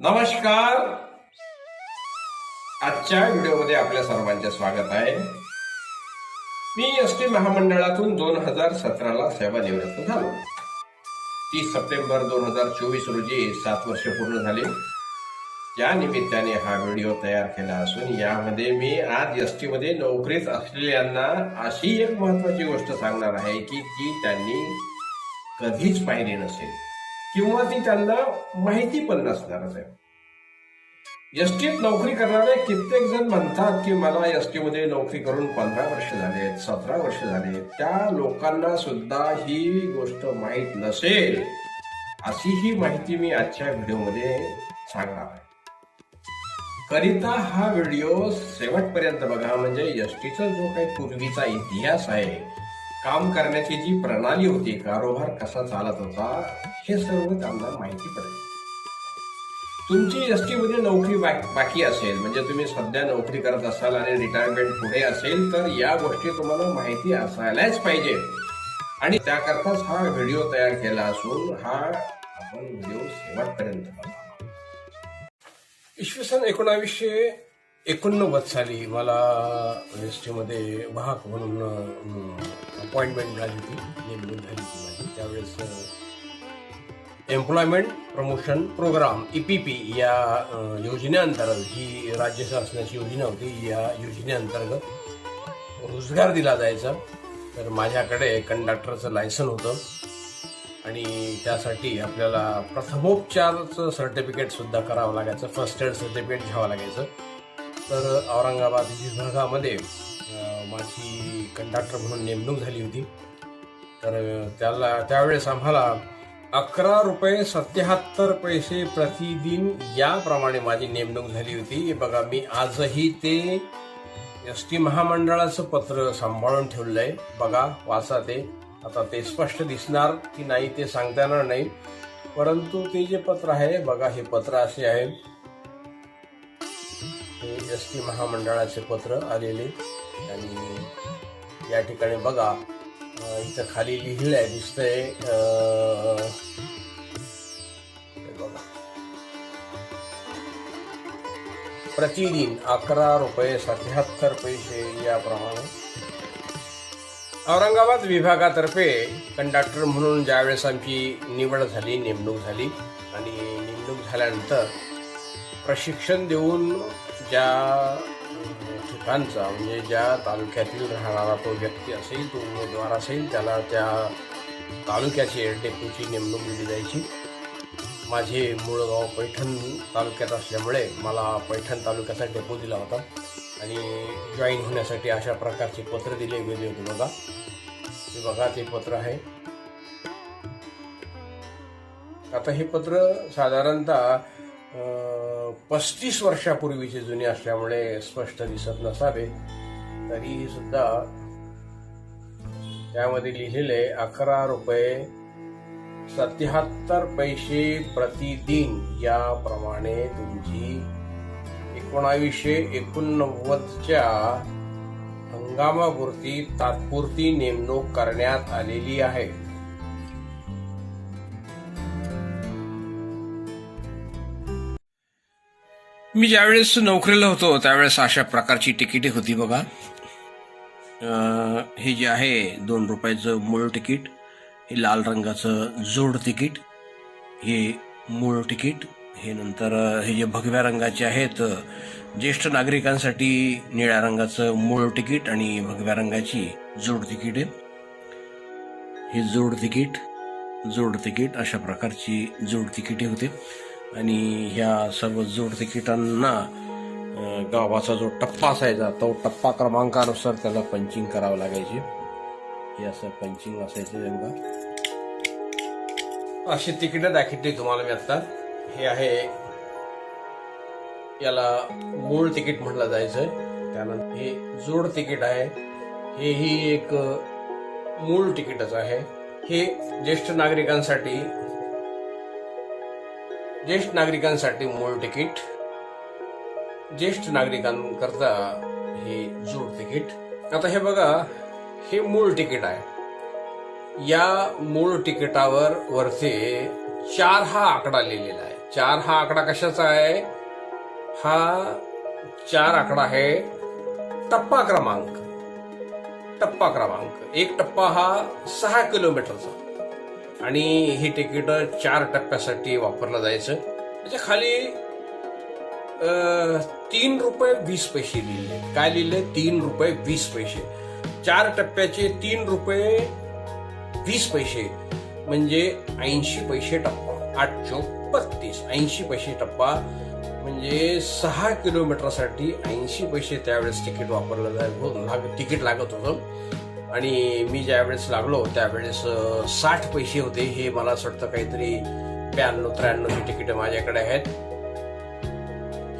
नमस्कार. आजच्या व्हिडिओमध्ये आपल्या सर्वांचे स्वागत आहे. मी एस टी महामंडळातून दोन हजार सतराला सेवानिवृत्त झालो. तीस सप्टेंबर दोन हजार चोवीस रोजी सात वर्ष पूर्ण झाले. या निमित्ताने हा व्हिडिओ तयार केला असून यामध्ये मी आज एस टी मध्ये नोकरीत असलेल्यांना अशी एक महत्वाची गोष्ट सांगणार आहे की ती त्यांनी कधीच पाहिली नसेल. किंवा ती त्यांना माहिती पण नसणारच आहे. एस टीत नोकरी करणारे कित्येक जण म्हणतात की मला एसमध्ये नोकरी करून पंधरा वर्ष झाले सतरा वर्ष झाले. त्या लोकांना सुद्धा ही गोष्ट माहीत नसेल. अशी ही माहिती मी आजच्या व्हिडिओमध्ये सांगणार आहे. करिता हा व्हिडिओ शेवटपर्यंत बघा. म्हणजे एसटीचा जो काही पूर्वीचा इतिहास आहे काम करण्याची जी प्रणाली होती कारोबार कसा चालत होता हे सर्व त्यांना माहिती पडेल. तुमची एसटी मध्ये नोकरी बाकी असेल म्हणजे तुम्ही सध्या नोकरी करत असाल आणि रिटायरमेंट पुढे असेल तर या गोष्टी तुम्हाला माहिती असायलाच पाहिजे. आणि त्याकरताच हा व्हिडिओ तयार केला असून हा आपण व्हिडिओ शेवटपर्यंत इसवी सन एकोणावीसशे एकोणनव्वद साली मला एस टीमध्ये वाहक म्हणून अपॉइंटमेंट मिळाली होती नेमणूक झाली होती माझी. त्यावेळेस एम्प्लॉयमेंट प्रमोशन प्रोग्राम ईपीपी या योजनेअंतर्गत ही राज्य शासनाची योजना होती या योजनेअंतर्गत रोजगार दिला जायचा. तर माझ्याकडे कंडक्टरचं लायसन होतं. आणि त्यासाठी आपल्याला प्रथमोपचारचं सर्टिफिकेट सुद्धा करावं लागायचं फर्स्ट एड सर्टिफिकेट घ्यावं लागायचं. तर औरंगाबाद विभागामध्ये माझी कंडक्टर म्हणून नेमणूक झाली होती. तर त्याला त्यावेळेस आम्हाला अकरा रुपये सत्याहत्तर पैसे प्रतिदिन याप्रमाणे माझी नेमणूक झाली होती. बघा मी आजही ते एस टी महामंडळाचं पत्र सांभाळून ठेवलं आहे. बघा वाचा ते. आता ते स्पष्ट दिसणार की नाही ते सांगता येणार नाही. परंतु ते जे पत्र आहे बघा हे पत्र असे आहे. एस टी महामंडळाचे पत्र आलेले. आणि या ठिकाणी बघा इथं खाली लिहिलं आहे दिसतंय बघा. प्रतिदिन अकरा रुपये सत्याहत्तर पैसे याप्रमाणे. औरंगाबाद विभागातर्फे कंडक्टर म्हणून ज्यावेळेस आमची निवड झाली नेमणूक झाली आणि नेमणूक झाल्यानंतर प्रशिक्षण देऊन ज्या ठिकाणचा म्हणजे ज्या तालुक्यातील राहणारा तो व्यक्ती असेल तो उमेदवार असेल त्याला त्या तालुक्याची डेपूची नेमणूक दिली जायची. माझे मूळ गाव पैठण तालुक्यात असल्यामुळे मला पैठण तालुक्याचा डेपो दिला होता. आणि जॉईन होण्यासाठी अशा प्रकारचे पत्र दिले गेले होते बघा. हे बघा ते पत्र आहे. आता हे पत्र साधारणतः पस्तीस वर्षापूर्वीचे जुने असल्यामुळे स्पष्ट दिसत नसावे. तरीही सुद्धा त्यामध्ये लिहिलेले अकरा रुपये सत्याहत्तर पैसे प्रतिदिन याप्रमाणे तुमची एकोणावीसशे एकोणनव्वदच्या हंगामापुरती तात्पुरती नेमणूक करण्यात आलेली आहे. मी ज्यावेळेस नोकरीला होतो त्यावेळेस अशा प्रकारची तिकिटे होती बघा. हे जे आहे दोन रुपयाचं मूळ तिकीट हे लाल रंगाचं जोड तिकीट हे मूळ तिकीट हे नंतर हे जे भगव्या रंगाचे आहेत ज्येष्ठ नागरिकांसाठी निळ्या रंगाचं मूळ तिकीट आणि भगव्या रंगाची जोड तिकीट आहे. हे जोड तिकीट जोड तिकीट अशा प्रकारची जोड तिकिटे होते. आणि ह्या सर्व जोड तिकिटांना गावाचा जो टप्पा असायचा तो टप्पा क्रमांकानुसार त्याला पंचिंग करावं लागायचे. हे असं पंचिंग असायचं त्यांना अशी तिकीट दाखवते तुम्हाला मी आता. हे आहे याला मूळ तिकीट म्हटलं जायचं. त्यानंतर हे जोड तिकीट आहे. हेही एक मूळ तिकीटच आहे. हे ज्येष्ठ नागरिकांसाठी ज्येष्ठ नागरिकांसाठी मूळ तिकीट ज्येष्ठ नागरिकांकरता हे जोड तिकीट. आता हे बघा हे मूळ तिकीट आहे. या मूळ तिकिटावर वरचे चार हा आकडा लिहिलेला आहे. चार हा आकडा कशाचा आहे? हा चार आकडा आहे टप्पा क्रमांक. टप्पा क्रमांक. एक टप्पा हा सहा किलोमीटरचा. आणि ही तिकीट चार टप्प्यासाठी वापरलं जायचं. त्याच्याखाली तीन रुपये वीस पैसे लिहिले. काय लिहिले? तीन रुपये वीस पैसे. चार टप्प्याचे तीन रुपये वीस पैसे. म्हणजे ऐंशी पैसे टप्पा. आठ चौक बत्तीस. ऐंशी पैसे टप्पा. म्हणजे सहा किलोमीटरसाठी ऐंशी पैसे त्यावेळेस तिकीट वापरलं जाय हो, तिकीट लागत होतं. आणि मी ज्यावेळेस लागलो त्यावेळेस साठ पैसे होते. हे मला असं वाटतं काहीतरी ब्याण्णव त्र्याण्णव ही तिकीटं माझ्याकडे आहेत.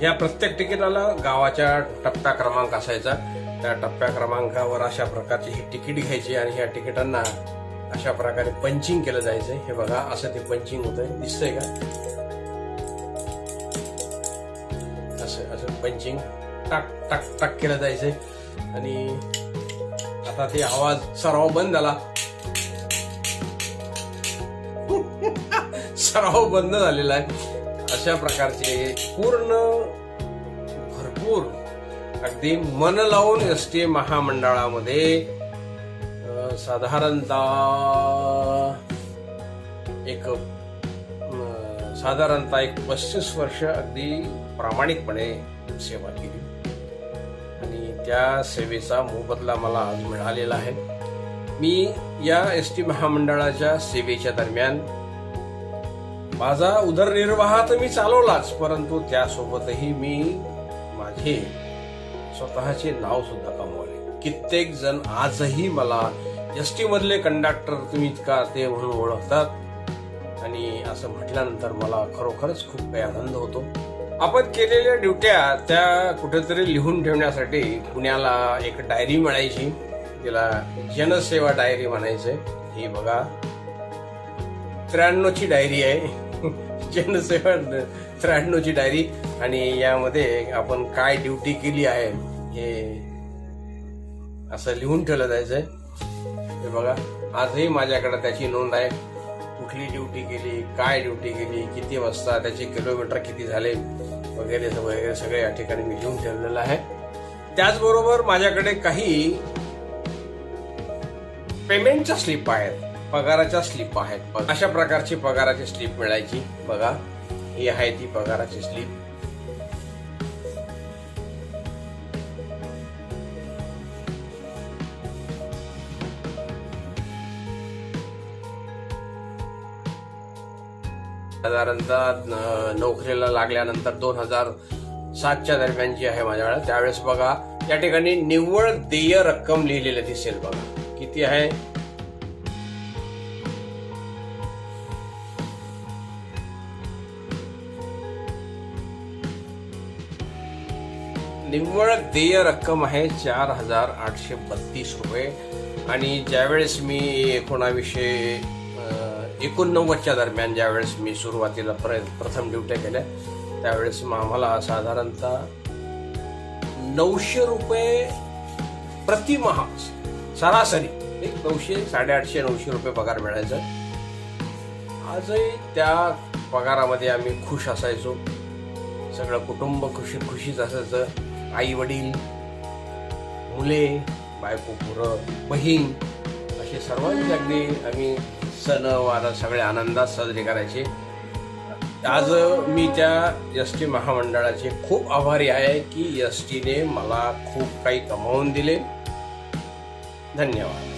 या प्रत्येक तिकिटाला गावाच्या टप्पा क्रमांक असायचा. त्या टप्प्या क्रमांकावर अशा प्रकारची ही तिकीट घ्यायची आणि ह्या तिकिटांना अशा प्रकारे पंचिंग केलं जायचं. हे बघा असं ते पंचिंग होतंय. दिसतंय का? असं असं पंचिंग टाक टाक टाक केलं जायचंय आणि आता ते आवाज सराव बंद झाला. सराव बंद झालेला आहे. अशा प्रकारचे पूर्ण भरपूर अगदी मन लावून एस टी महामंडळामध्ये साधारणतः एक साधारणतः एक पस्तीस वर्ष अगदी प्रामाणिकपणे सेवा केली. त्या सेवेचा मोबदला मला आज मिळालेला आहे. मी या एस टी महामंडळाच्या सेवेच्या दरम्यान माझा उदरनिर्वाह तर मी चालवलाच परंतु त्यासोबतही मी माझे स्वतःचे नाव सुद्धा कमवले. कित्येक जण आजही मला एस टी मधले कंडक्टर तुम्ही इतका ते म्हणून ओळखतात. आणि असं म्हटल्यानंतर मला खरोखरच खूप काही आनंद होतो. आपण केलेल्या ड्युट्या त्या कुठेतरी लिहून ठेवण्यासाठी पुण्याला एक डायरी म्हणायची तिला जनसेवा डायरी म्हणायचे. ही बघा. त्र्याण्णवची डायरी आहे. जनसेवा त्र्याण्णवची डायरी. आणि यामध्ये आपण काय ड्युटी केली आहे हे असं लिहून ठेवलं जायचंय. हे बघा. आजही माझ्याकडे त्याची नोंद आहे. कुठली ड्युटी केली काय ड्युटी केली किती वाजता त्याचे किलोमीटर किती झाले वगैरे वगैरे सगळे या ठिकाणी मी लिहून ठेवलेलं आहे. त्याचबरोबर माझ्याकडे काही पेमेंटच्या स्लिप आहेत पगाराच्या स्लिप आहेत. अशा प्रकारची पगाराची स्लिप मिळायची. बघा ही आहे ती पगाराची स्लिप साधारणतः नोकरीला लागल्यानंतर दोन हजार सातच्या दरम्यान जी आहे माझ्याकडे त्यावेळेस बघा या ठिकाणी निव्वळ देय रक्कम लिहिलेली दिसेल बघा. किती आहे? निव्वळ देय रक्कम आहे चार हजार आठशे बत्तीस रुपये. आणि ज्यावेळेस मी एकोणावीसशे एकोणनव्वदच्या दरम्यान ज्यावेळेस मी सुरुवातीला प्र प्रथम ड्युट्या केल्या त्यावेळेस मग आम्हाला साधारणतः नऊशे रुपये प्रतिमहा सरासरी एक नऊशे साडेआठशे नऊशे रुपये पगार मिळायचा. आजही त्या पगारामध्ये आम्ही खुश असायचो. सगळं कुटुंब खुशी खुशीच असायचं. आई वडील मुले बायको पुरं बहीण असे सर्वांचे अगदी आम्ही सण वार सगळे आनंदात साजरे करायचे. आज मी त्या एस टी महामंडळाचे खूप आभारी आहे की एस टीने मला खूप काही कमावून दिले. धन्यवाद.